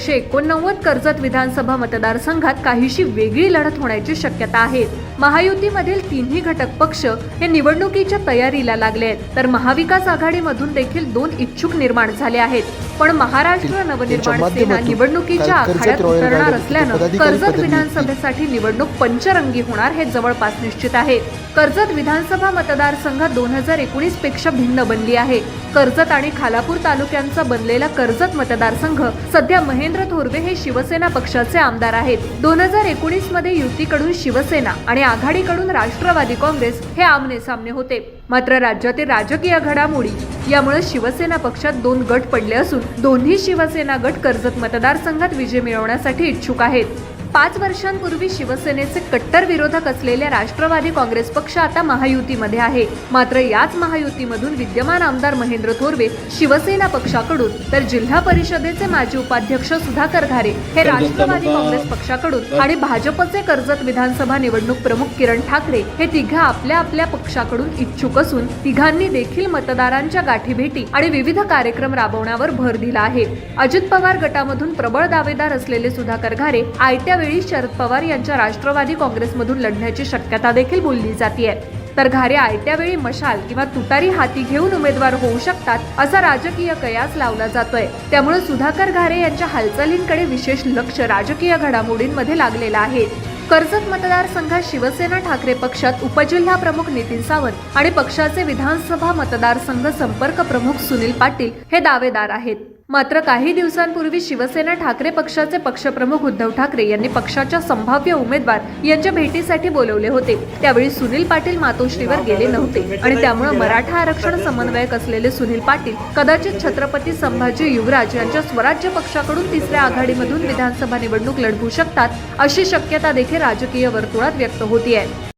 एकशे एकोणनव्वद कर्जत विधानसभा मतदारसंघात काहीशी वेगळी लढत होण्याची शक्यता आहे. महायुतीमधील तिन्ही घटक पक्ष हे निवडणुकीच्या तयारीला लागले आहेत. तर महाविकास आघाडीमधून देखील दोन इच्छुक निर्माण झाले आहेत. पण महाराष्ट्र नवनिर्माण सेना निवडणुकीच्या आखाड्यात उतरणार असल्यानं कर्जत विधानसभेसाठी निवडणूक पंचरंगी होणार हे जवळपास निश्चित आहे. कर्जत विधानसभा मतदारसंघ दोन हजार एकोणीसपेक्षा भिन्न बनली आहे. कर्जत आणि खालापूर तालुक्यांचा बनलेला कर्जत मतदारसंघ सध्या महेंद्र थोरवे हे शिवसेना पक्षाचे आमदार आहेत. दोन हजार एकोणीसमध्ये युतीकडून शिवसेना आणि आघाडीकडून राष्ट्रवादी काँग्रेस हे आमने सामने होते. मात्र राज्यातील राजकीय घडामोडी यामुळे शिवसेना पक्षात दोन गट पडले असून दोन्ही शिवसेना गट कर्जत मतदारसंघात विजय मिळवण्यासाठी इच्छुक आहेत. पाच वर्षांपूर्वी शिवसेनेचे कट्टर विरोधक असलेले राष्ट्रवादी काँग्रेस पक्ष आता महायुतीमध्ये आहे. मात्र याच महायुतीमधून विद्यमान आमदार महेंद्र थोरवे शिवसेना पक्षाकडून तर जिल्हा परिषदेचे माजी उपाध्यक्ष सुधाकर घारे हे राष्ट्रवादी काँग्रेस पक्षाकडून आणि भाजपचे कर्जत विधानसभा निवडणूक प्रमुख किरण ठाकरे हे तिघ आपल्या आपल्या पक्षाकडून इच्छुक असून तिघांनी देखील मतदारांच्या गाठीभेटी आणि विविध कार्यक्रम राबवण्यावर भर दिला आहे. अजित पवार गटामधून प्रबळ दावेदार असलेले सुधाकर घारे आयत्या यावेळी शरद पवार यांच्या राष्ट्रवादी काँग्रेसमधून लढण्याची शक्यता देखील बोलली जाते तर घारे आयत्या वेळी मशाल किंवा तुतारी हाती घेऊन उमेदवार होऊ शकतात असा राजकीय कयास लावला जातोय. त्यामुळे सुधाकर घारे यांच्या हालचालींकडे विशेष लक्ष राजकीय घडामोडींमध्ये लागलेलं आहे. कर्जत मतदारसंघात शिवसेना ठाकरे पक्षात उपजिल्हा प्रमुख नितीन सावंत आणि पक्षाचे विधानसभा मतदारसंघ संपर्क प्रमुख सुनील पाटील हे दावेदार आहेत. मात्र काही दिवसांपूर्वी शिवसेना ठाकरे पक्षाचे पक्षप्रमुख उद्धव ठाकरे यांनी पक्षाच्या संभाव्य उमेदवार यांच्या भेटीसाठी बोलवले होते. त्यावेळी सुनील पाटील मातोश्रीवर गेले नव्हते. आणि त्यामुळे मराठा आरक्षण समन्वयक असलेले सुनील पाटील कदाचित छत्रपती संभाजी युवराज यांच्या स्वराज्य पक्षाकडून तिसऱ्या आघाडीमधून विधानसभा निवडणूक लढवू शकतात अशी शक्यता देखील राजकीय वर्तुळात व्यक्त होती आहे